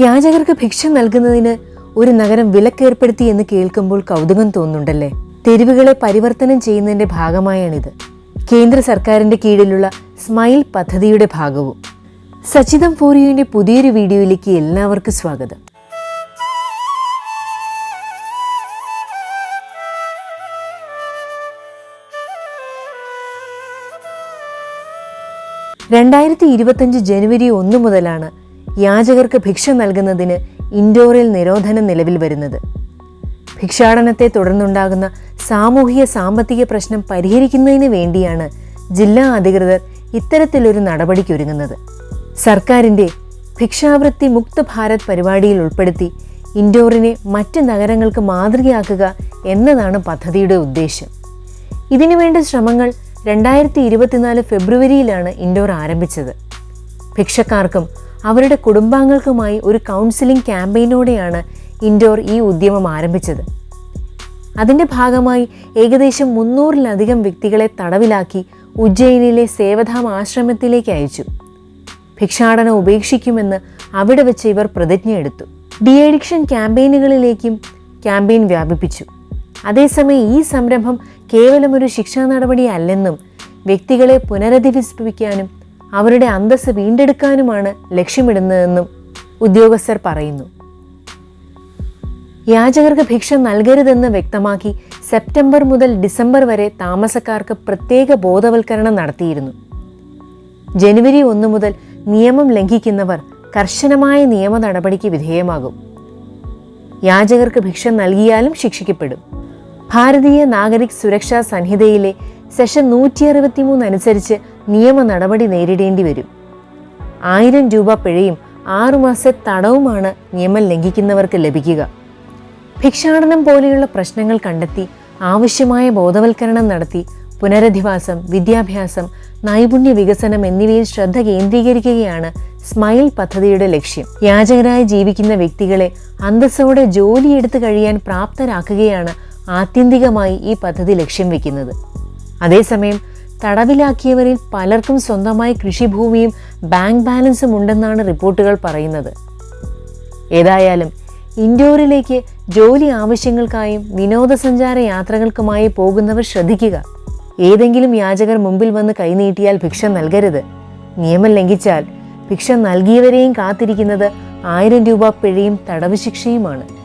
യാചകർക്ക് ഭിക്ഷ നൽകുന്നതിന് ഒരു നഗരം വിലക്കേർപ്പെടുത്തി എന്ന് കേൾക്കുമ്പോൾ കൗതുകം തോന്നുന്നുണ്ടല്ലേ? തെരുവുകളെ പരിവർത്തനം ചെയ്യുന്നതിന്റെ ഭാഗമായാണിത്. കേന്ദ്ര സർക്കാരിന്റെ കീഴിലുള്ള സ്മൈൽ പദ്ധതിയുടെ ഭാഗവും. സച്ചിതം ഫോറിയുവിന്റെ പുതിയൊരു വീഡിയോയിലേക്ക് എല്ലാവർക്കും സ്വാഗതം. രണ്ടായിരത്തി ഇരുപത്തഞ്ച് ജനുവരി ഒന്ന് മുതലാണ് യാചകർക്ക് ഭിക്ഷ നൽകുന്നതിന് ഇൻഡോറിൽ നിരോധനം നിലവിൽ വരുന്നത്. ഭിക്ഷാടനത്തെ തുടർന്നുണ്ടാകുന്ന സാമൂഹിക സാമ്പത്തിക പ്രശ്നം പരിഹരിക്കുന്നതിന് വേണ്ടിയാണ് ജില്ലാ അധികൃതർ ഇത്തരത്തിലൊരു നടപടിക്കൊരുങ്ങുന്നത്. സർക്കാരിന്റെ ഭിക്ഷാവൃത്തി മുക്ത ഭാരത് പരിപാടിയിൽ ഉൾപ്പെടുത്തി ഇൻഡോറിനെ മറ്റ് നഗരങ്ങൾക്ക് മാതൃകയാക്കുക എന്നതാണ് പദ്ധതിയുടെ ഉദ്ദേശം. ഇതിനുവേണ്ട ശ്രമങ്ങൾ രണ്ടായിരത്തി ഇരുപത്തിനാല് ഫെബ്രുവരിയിലാണ് ഇൻഡോർ ആരംഭിച്ചത്. ഭിക്ഷക്കാർക്കും അവരുടെ കുടുംബാംഗങ്ങൾക്കുമായി ഒരു കൗൺസിലിംഗ് ക്യാമ്പയിനോടെയാണ് ഇൻഡോർ ഈ ഉദ്യമം ആരംഭിച്ചത്. അതിന്റെ ഭാഗമായി ഏകദേശം മുന്നൂറിലധികം വ്യക്തികളെ തടവിലാക്കി ഉജ്ജയിനിലെ സേവധാം ആശ്രമത്തിലേക്ക് അയച്ചു. ഭിക്ഷാടനം ഉപേക്ഷിക്കുമെന്ന് അവിടെ വെച്ച് ഇവർ പ്രതിജ്ഞയെടുത്തു. ഡി അഡിക്ഷൻ ക്യാമ്പയിനുകളിലേക്കും ക്യാമ്പയിൻ വ്യാപിപ്പിച്ചു. അതേസമയം ഈ സംരംഭം കേവലം ഒരു ശിക്ഷാ നടപടിയല്ലെന്നും വ്യക്തികളെ പുനരധിവസിപ്പിക്കാനും അവരുടെ അന്തസ് വീണ്ടെടുക്കാനുമാണ് ലക്ഷ്യമിടുന്നതെന്നും ഉദ്യോഗസ്ഥർ പറയുന്നു. യാചകർക്ക് ഭിക്ഷ നൽകരുതെന്ന് വ്യക്തമാക്കി സെപ്റ്റംബർ മുതൽ ഡിസംബർ വരെ താമസക്കാർക്ക് പ്രത്യേക ബോധവൽക്കരണം നടത്തിയിരുന്നു. ജനുവരി ഒന്ന് മുതൽ നിയമം ലംഘിക്കുന്നവർ കർശനമായ നിയമ നടപടിക്ക് വിധേയമാകും. യാചകർക്ക് ഭിക്ഷ നൽകിയാലും ശിക്ഷിക്കപ്പെടും. ഭാരതീയ നാഗരിക് സുരക്ഷാ സംഹിതയിലെ സെഷൻ നൂറ്റി അനുസരിച്ച് നിയമ നടപടി നേരിടേണ്ടി വരും. ആയിരം രൂപ പിഴയും ആറുമാസ തടവുമാണ് നിയമം ലംഘിക്കുന്നവർക്ക് ലഭിക്കുക. ഭിക്ഷാടനം പോലെയുള്ള പ്രശ്നങ്ങൾ കണ്ടെത്തി ആവശ്യമായ ബോധവൽക്കരണം നടത്തി പുനരധിവാസം വിദ്യാഭ്യാസം നൈപുണ്യ വികസനം എന്നിവയിൽ ശ്രദ്ധ കേന്ദ്രീകരിക്കുകയാണ് സ്മൈൽ പദ്ധതിയുടെ ലക്ഷ്യം. യാചകരായി ജീവിക്കുന്ന വ്യക്തികളെ അന്തസ്സോടെ ജോലിയെടുത്ത് കഴിയാൻ പ്രാപ്തരാക്കുകയാണ് ആത്യന്തികമായി ഈ പദ്ധതി ലക്ഷ്യം വെക്കുന്നത്. അതേസമയം തടവിലാക്കിയവരിൽ പലർക്കും സ്വന്തമായി കൃഷിഭൂമിയും ബാങ്ക് ബാലൻസും ഉണ്ടെന്നാണ് റിപ്പോർട്ടുകൾ പറയുന്നത്. ഏതായാലും ഇൻഡോറിലേക്ക് ജോലി ആവശ്യങ്ങൾക്കായും വിനോദസഞ്ചാര യാത്രകൾക്കുമായി പോകുന്നവർ ശ്രദ്ധിക്കുക. ഏതെങ്കിലും യാചകർ മുമ്പിൽ വന്ന് കൈനീട്ടിയാൽ ഭിക്ഷ നൽകരുത്. നിയമം ലംഘിച്ചാൽ ഭിക്ഷ നൽകിയവരെയും കാത്തിരിക്കുന്നത് ആയിരം രൂപ പിഴയും തടവ് ശിക്ഷയുമാണ്